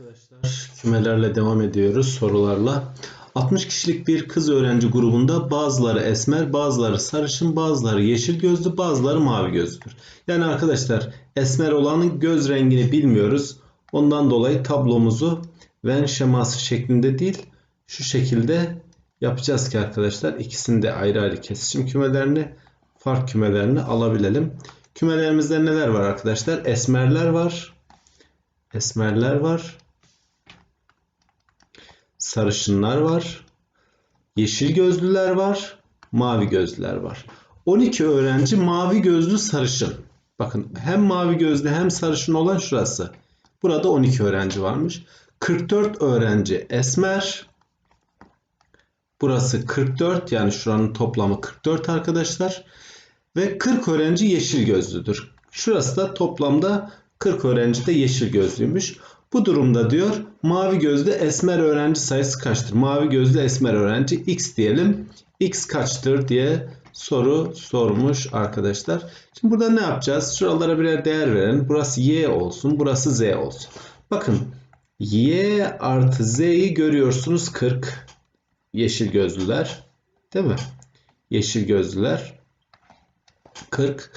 arkadaşlar. Kümelerle devam ediyoruz sorularla. 60 kişilik bir kız öğrenci grubunda bazıları esmer, bazıları sarışın, bazıları yeşil gözlü, bazıları mavi gözlüdür. Yani arkadaşlar esmer olanın göz rengini bilmiyoruz. Ondan dolayı tablomuzu Venn şeması şeklinde değil şu şekilde yapacağız ki arkadaşlar ikisini de ayrı ayrı kesişim kümelerini fark kümelerini alabilelim. Kümelerimizde neler var arkadaşlar? Esmerler var. Esmerler var. Sarışınlar var. Yeşil gözlüler var. Mavi gözlüler var. 12 öğrenci mavi gözlü sarışın. Bakın hem mavi gözlü hem sarışın olan şurası. Burada 12 öğrenci varmış. 44 öğrenci esmer. Burası 44 yani şuranın toplamı 44 arkadaşlar. Ve 40 öğrenci yeşil gözlüdür. Şurası da toplamda 40 öğrenci de yeşil gözlüymüş. Bu durumda diyor mavi gözlü esmer öğrenci sayısı kaçtır? Mavi gözlü esmer öğrenci x diyelim. x kaçtır diye soru sormuş arkadaşlar. Şimdi burada ne yapacağız? Şuralara birer değer verin. Burası y olsun, burası z olsun. Bakın y artı z'yi görüyorsunuz 40 yeşil gözlüler. Değil mi? Yeşil gözlüler 40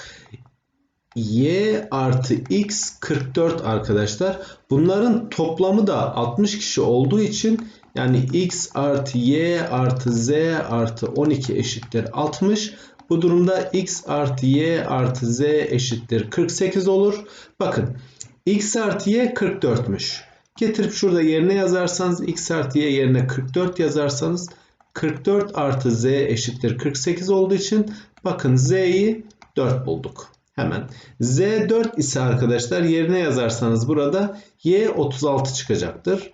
y artı x 44 arkadaşlar. Bunların toplamı da 60 kişi olduğu için yani x artı y artı z artı 12 eşittir 60. Bu durumda x artı y artı z eşittir 48 olur. Bakın x artı y 44'müş. Getirip şurada yerine yazarsanız x artı y yerine 44 yazarsanız 44 artı z eşittir 48 olduğu için bakın z'yi 4 bulduk. Hemen. Z4 ise arkadaşlar yerine yazarsanız burada Y 36 çıkacaktır.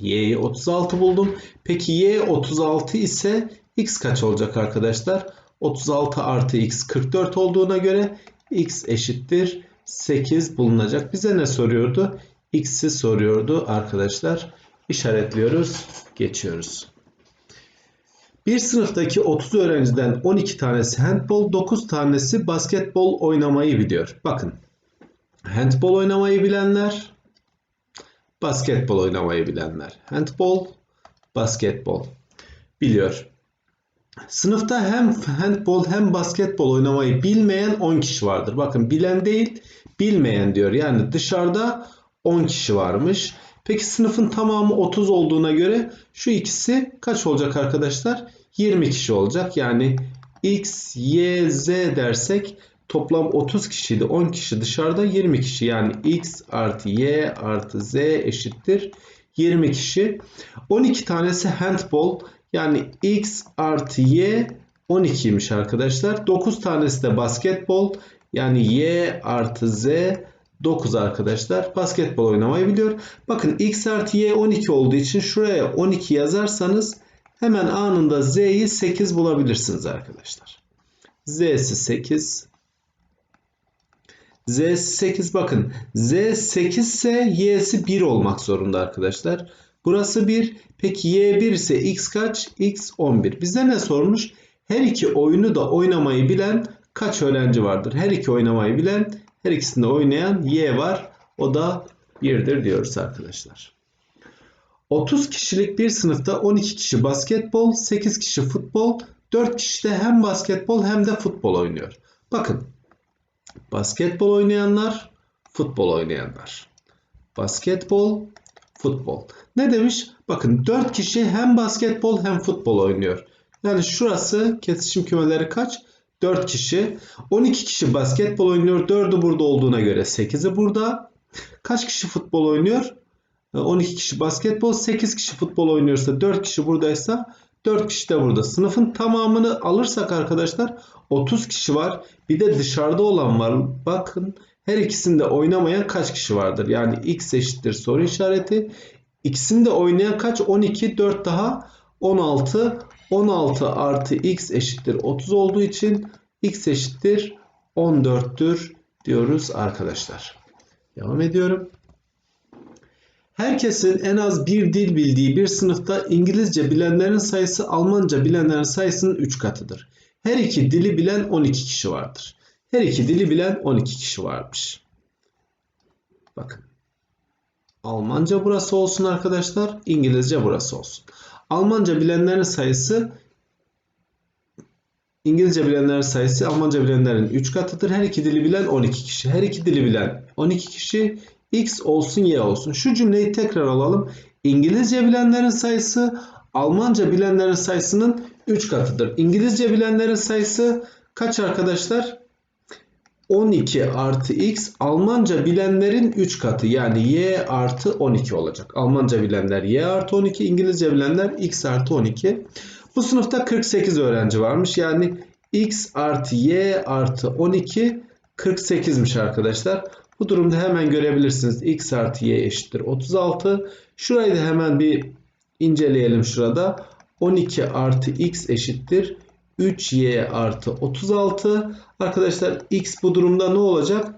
Y'yi 36 buldum. Peki Y 36 ise X kaç olacak arkadaşlar? 36 artı X 44 olduğuna göre X eşittir 8 bulunacak. Bize ne soruyordu? X'i soruyordu arkadaşlar. İşaretliyoruz. Geçiyoruz. Bir sınıftaki 30 öğrenciden 12 tanesi handbol, 9 tanesi basketbol oynamayı biliyor. Bakın. Handbol oynamayı bilenler, basketbol oynamayı bilenler. Handbol, basketbol biliyor. Sınıfta hem handbol hem basketbol oynamayı bilmeyen 10 kişi vardır. Bakın bilen değil, bilmeyen diyor. Yani dışarıda 10 kişi varmış. Peki sınıfın tamamı 30 olduğuna göre şu ikisi kaç olacak arkadaşlar? 20 kişi olacak. Yani x, y, z dersek toplam 30 kişiydi. 10 kişi dışarıda 20 kişi. Yani x artı y artı z eşittir 20 kişi. 12 tanesi handball yani x artı y 12'ymiş arkadaşlar. 9 tanesi de basketbol yani y artı z 9 arkadaşlar. Basketbol oynamayı biliyor. Bakın x artı y 12 olduğu için şuraya 12 yazarsanız hemen anında z'yi 8 bulabilirsiniz arkadaşlar. z'si 8. z'si 8 bakın. z 8 ise y'si 1 olmak zorunda arkadaşlar. Burası 1. Peki y 1 ise x kaç? x 11. Bize ne sormuş? Her iki oyunu da oynamayı bilen kaç öğrenci vardır? Her iki oynamayı bilen her ikisinde oynayan Y var. O da 1'dir diyoruz arkadaşlar. 30 kişilik bir sınıfta 12 kişi basketbol, 8 kişi futbol, 4 kişi de hem basketbol hem de futbol oynuyor. Bakın. Basketbol oynayanlar, futbol oynayanlar. Basketbol, futbol. Ne demiş? Bakın 4 kişi hem basketbol hem futbol oynuyor. Yani şurası kesişim kümeleri kaç? 4 kişi. 12 kişi basketbol oynuyor. 4'ü burada olduğuna göre 8'i burada. Kaç kişi futbol oynuyor? 12 kişi basketbol, 8 kişi futbol oynuyorsa 4 kişi buradaysa 4 kişi de burada. Sınıfın tamamını alırsak arkadaşlar 30 kişi var. Bir de dışarıda olan var. Bakın her ikisinde oynamayan kaç kişi vardır? Yani x eşittir soru işareti. İkisinde oynayan kaç? 12, 4 daha 16. 16 artı x eşittir 30 olduğu için x eşittir 14'tür diyoruz arkadaşlar. Devam ediyorum. Herkesin en az bir dil bildiği bir sınıfta İngilizce bilenlerin sayısı Almanca bilenlerin sayısının 3 katıdır. Her iki dili bilen 12 kişi vardır. Her iki dili bilen 12 kişi varmış. Bakın. Almanca burası olsun arkadaşlar. İngilizce burası olsun. Almanca bilenlerin sayısı İngilizce bilenlerin sayısı Almanca bilenlerin 3 katıdır. Her iki dili bilen 12 kişi. Her iki dili bilen 12 kişi X olsun Y olsun. Şu cümleyi tekrar alalım. İngilizce bilenlerin sayısı Almanca bilenlerin sayısının 3 katıdır. İngilizce bilenlerin sayısı kaç arkadaşlar? 12 artı X Almanca bilenlerin 3 katı yani Y artı 12 olacak. Almanca bilenler Y artı 12, İngilizce bilenler X artı 12. Bu sınıfta 48 öğrenci varmış. Yani X artı Y artı 12 48'miş arkadaşlar. Bu durumda hemen görebilirsiniz. X artı Y eşittir 36. Şurayı da hemen bir inceleyelim şurada. 12 artı X eşittir 3y artı 36. Arkadaşlar x bu durumda ne olacak?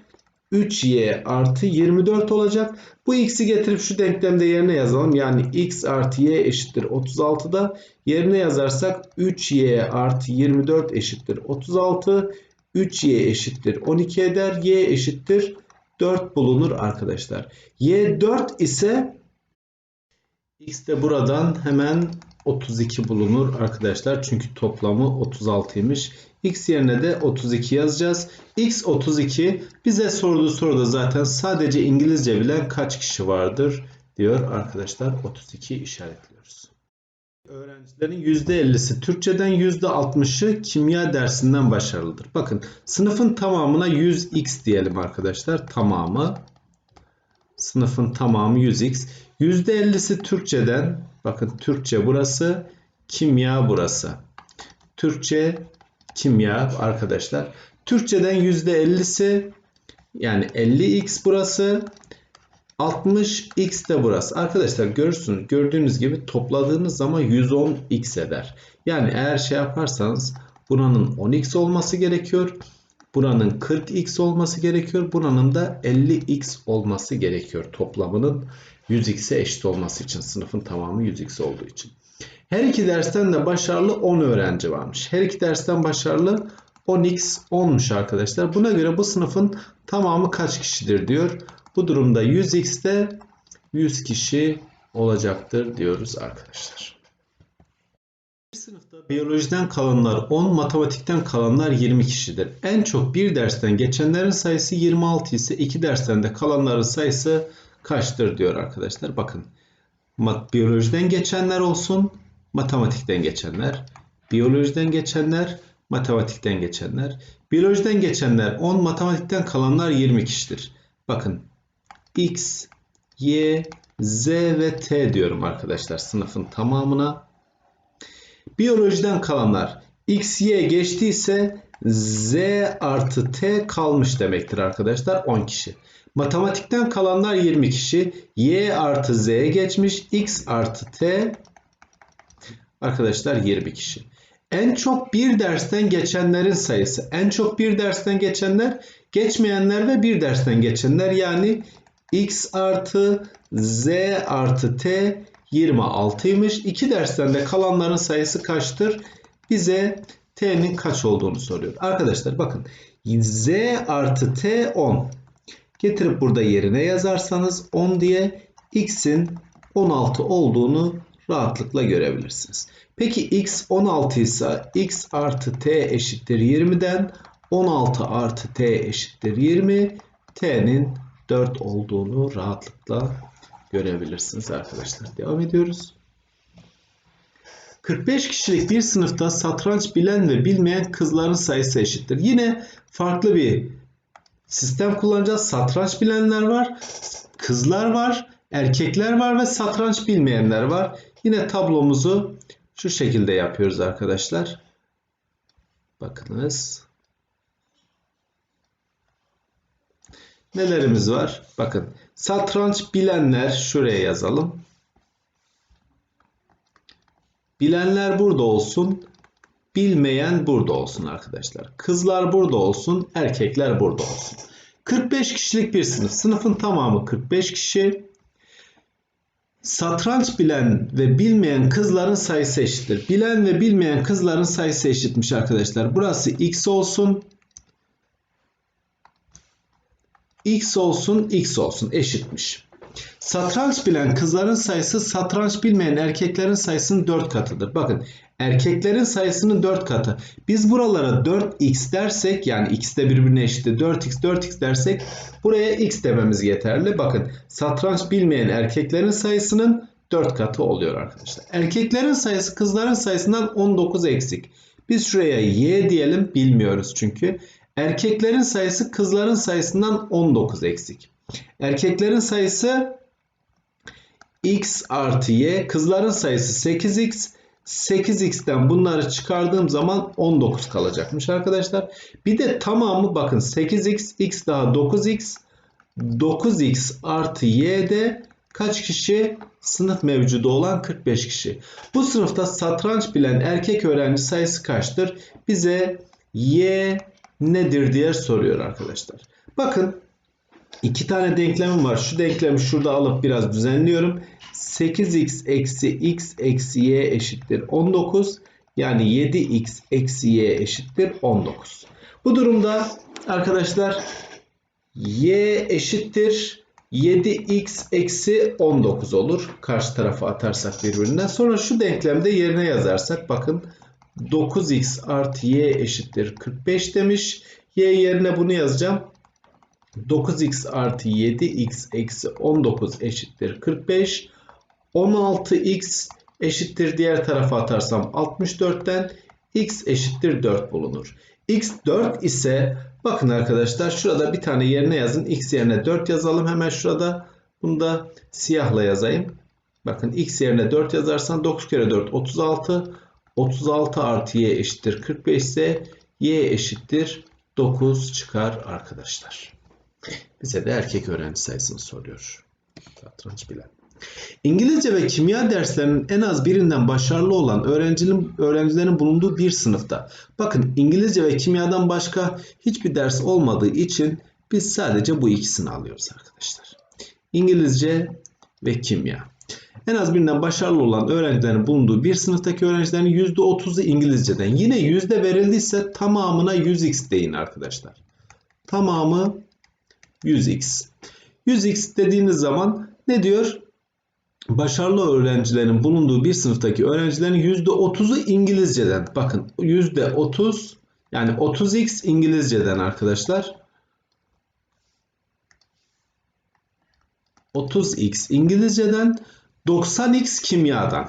3y artı 24 olacak. Bu x'i getirip şu denklemde yerine yazalım. Yani x artı y eşittir 36'da yerine yazarsak 3y artı 24 eşittir 36. 3y eşittir 12 eder. y eşittir 4 bulunur arkadaşlar. y 4 ise x de buradan hemen 32 bulunur arkadaşlar. Çünkü toplamı 36'ymış. X yerine de 32 yazacağız. X 32 bize sorduğu soruda zaten sadece İngilizce bilen kaç kişi vardır diyor arkadaşlar. 32 işaretliyoruz. Öğrencilerin %50'si Türkçeden %60'ı kimya dersinden başarılıdır. Bakın sınıfın tamamına 100x diyelim arkadaşlar. Tamamı sınıfın tamamı 100x. %50'si Türkçeden bakın Türkçe burası kimya burası. Türkçe kimya arkadaşlar. Türkçeden %50'si yani 50x burası 60x de burası. Arkadaşlar görürsünüz gördüğünüz gibi topladığınız zaman 110x eder. Yani eğer şey yaparsanız buranın 10x olması gerekiyor. Buranın 40x olması gerekiyor. Buranın da 50x olması gerekiyor. Toplamının 100x'e eşit olması için. Sınıfın tamamı 100x olduğu için. Her iki dersten de başarılı 10 öğrenci varmış. Her iki dersten başarılı 10x 10'muş arkadaşlar. Buna göre bu sınıfın tamamı kaç kişidir diyor. Bu durumda 100x'te 100 kişi olacaktır diyoruz arkadaşlar. Sınıfta biyolojiden kalanlar 10, matematikten kalanlar 20 kişidir. En çok bir dersten geçenlerin sayısı 26 ise iki dersten de kalanların sayısı kaçtır diyor arkadaşlar. Bakın biyolojiden geçenler olsun, matematikten geçenler, biyolojiden geçenler, matematikten geçenler. Biyolojiden geçenler 10, matematikten kalanlar 20 kişidir. Bakın X, Y, Z ve T diyorum arkadaşlar sınıfın tamamına. Biyolojiden kalanlar X, Y geçtiyse Z artı T kalmış demektir arkadaşlar 10 kişi. Matematikten kalanlar 20 kişi. Y artı Z geçmiş. X artı T arkadaşlar 20 kişi. En çok bir dersten geçenlerin sayısı. En çok bir dersten geçenler, geçmeyenler ve bir dersten geçenler. Yani X artı Z artı T 26'ymış. İki dersten de kalanların sayısı kaçtır? Bize T'nin kaç olduğunu soruyor. Arkadaşlar bakın Z artı T 10. Getirip burada yerine yazarsanız 10 diye x'in 16 olduğunu rahatlıkla görebilirsiniz. Peki x 16 ise x artı t eşittir 20'den 16 artı t eşittir 20 t'nin 4 olduğunu rahatlıkla görebilirsiniz arkadaşlar. Devam ediyoruz. 45 kişilik bir sınıfta satranç bilen ve bilmeyen kızların sayısı eşittir. Yine farklı bir sistem kullanacağız. Satranç bilenler var, kızlar var, erkekler var ve satranç bilmeyenler var. Yine tablomuzu şu şekilde yapıyoruz arkadaşlar. Bakınız. Nelerimiz var? Bakın satranç bilenler şuraya yazalım. Bilenler burada olsun. Bilmeyen burada olsun arkadaşlar. Kızlar burada olsun, erkekler burada olsun. 45 kişilik bir sınıf. Sınıfın tamamı 45 kişi. Satranç bilen ve bilmeyen kızların sayısı eşittir. Bilen ve bilmeyen kızların sayısı eşitmiş arkadaşlar. Burası x olsun. X olsun, x olsun eşitmiş. Satranç bilen kızların sayısı satranç bilmeyen erkeklerin sayısının 4 katıdır. Bakın erkeklerin sayısının 4 katı. Biz buralara 4x dersek yani x de birbirine eşit 4x 4x dersek buraya x dememiz yeterli. Bakın satranç bilmeyen erkeklerin sayısının 4 katı oluyor arkadaşlar. Erkeklerin sayısı kızların sayısından 19 eksik. Biz şuraya y diyelim bilmiyoruz çünkü. Erkeklerin sayısı kızların sayısından 19 eksik. Erkeklerin sayısı x artı y. Kızların sayısı 8x. 8x'ten bunları çıkardığım zaman 19 kalacakmış arkadaşlar. Bir de tamamı bakın 8x, x daha 9x. 9x artı y'de kaç kişi? Sınıf mevcudu olan 45 kişi. Bu sınıfta satranç bilen erkek öğrenci sayısı kaçtır? Bize y nedir diye soruyor arkadaşlar. Bakın iki tane denklemim var. Şu denklemi şurada alıp biraz düzenliyorum. 8x eksi x eksi y eşittir 19. Yani 7x eksi y eşittir 19. Bu durumda arkadaşlar y eşittir 7x eksi 19 olur. Karşı tarafa atarsak birbirinden. Sonra şu denklemde yerine yazarsak bakın 9x artı y eşittir 45 demiş. Y yerine bunu yazacağım. 9x artı 7x eksi 19 eşittir 45. 16x eşittir diğer tarafa atarsam 64'ten x eşittir 4 bulunur. x 4 ise bakın arkadaşlar şurada bir tane yerine yazın. x yerine 4 yazalım. Hemen şurada bunu da siyahla yazayım. Bakın x yerine 4 yazarsan 9 kere 4 36. 36 artı y eşittir 45 ise y eşittir 9 çıkar arkadaşlar. Bize de erkek öğrenci sayısını soruyor. Satranç bilen. İngilizce ve kimya derslerinin en az birinden başarılı olan öğrencinin, öğrencilerin bulunduğu bir sınıfta. Bakın İngilizce ve kimyadan başka hiçbir ders olmadığı için biz sadece bu ikisini alıyoruz arkadaşlar. İngilizce ve kimya. En az birinden başarılı olan öğrencilerin bulunduğu bir sınıftaki öğrencilerin %30'u İngilizceden. Yine yüzde verildiyse tamamına 100x deyin arkadaşlar. Tamamı 100x. 100x dediğiniz zaman ne diyor? Başarılı öğrencilerin bulunduğu bir sınıftaki öğrencilerin %30'u İngilizceden. Bakın %30 yani 30x İngilizceden arkadaşlar. 30x İngilizceden 90x kimyadan.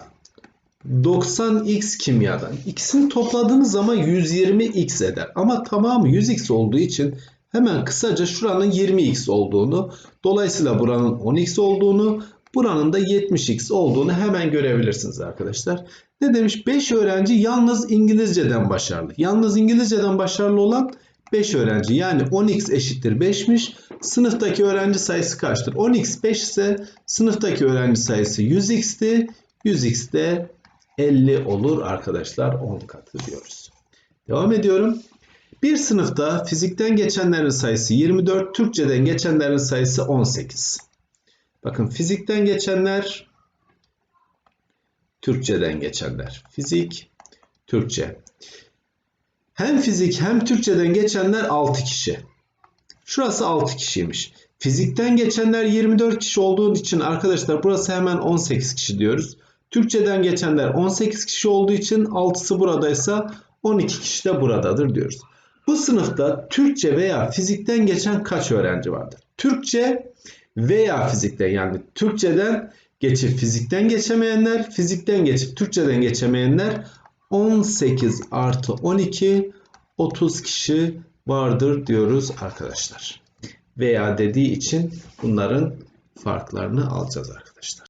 90x kimyadan. İkisini topladığınız zaman 120x eder. Ama tamamı 100x olduğu için hemen kısaca şuranın 20x olduğunu, dolayısıyla buranın 10x olduğunu, buranın da 70x olduğunu hemen görebilirsiniz arkadaşlar. Ne demiş? 5 öğrenci yalnız İngilizceden başarılı. Yalnız İngilizceden başarılı olan 5 öğrenci. Yani 10x eşittir 5'miş. Sınıftaki öğrenci sayısı kaçtır? 10x 5 ise sınıftaki öğrenci sayısı 100x'ti. 100x de 50 olur arkadaşlar. 10 katı diyoruz. Devam ediyorum. Bir sınıfta fizikten geçenlerin sayısı 24, Türkçeden geçenlerin sayısı 18. Bakın fizikten geçenler, Türkçeden geçenler. Fizik, Türkçe. Hem fizik hem Türkçeden geçenler 6 kişi. Şurası 6 kişiymiş. Fizikten geçenler 24 kişi olduğu için arkadaşlar burası hemen 18 kişi diyoruz. Türkçeden geçenler 18 kişi olduğu için 6'sı buradaysa 12 kişi de buradadır diyoruz. Bu sınıfta Türkçe veya fizikten geçen kaç öğrenci vardır? Türkçe veya fizikten yani Türkçeden geçip fizikten geçemeyenler, fizikten geçip Türkçeden geçemeyenler 18 artı 12 30 kişi vardır diyoruz arkadaşlar. Veya dediği için bunların farklarını alacağız arkadaşlar.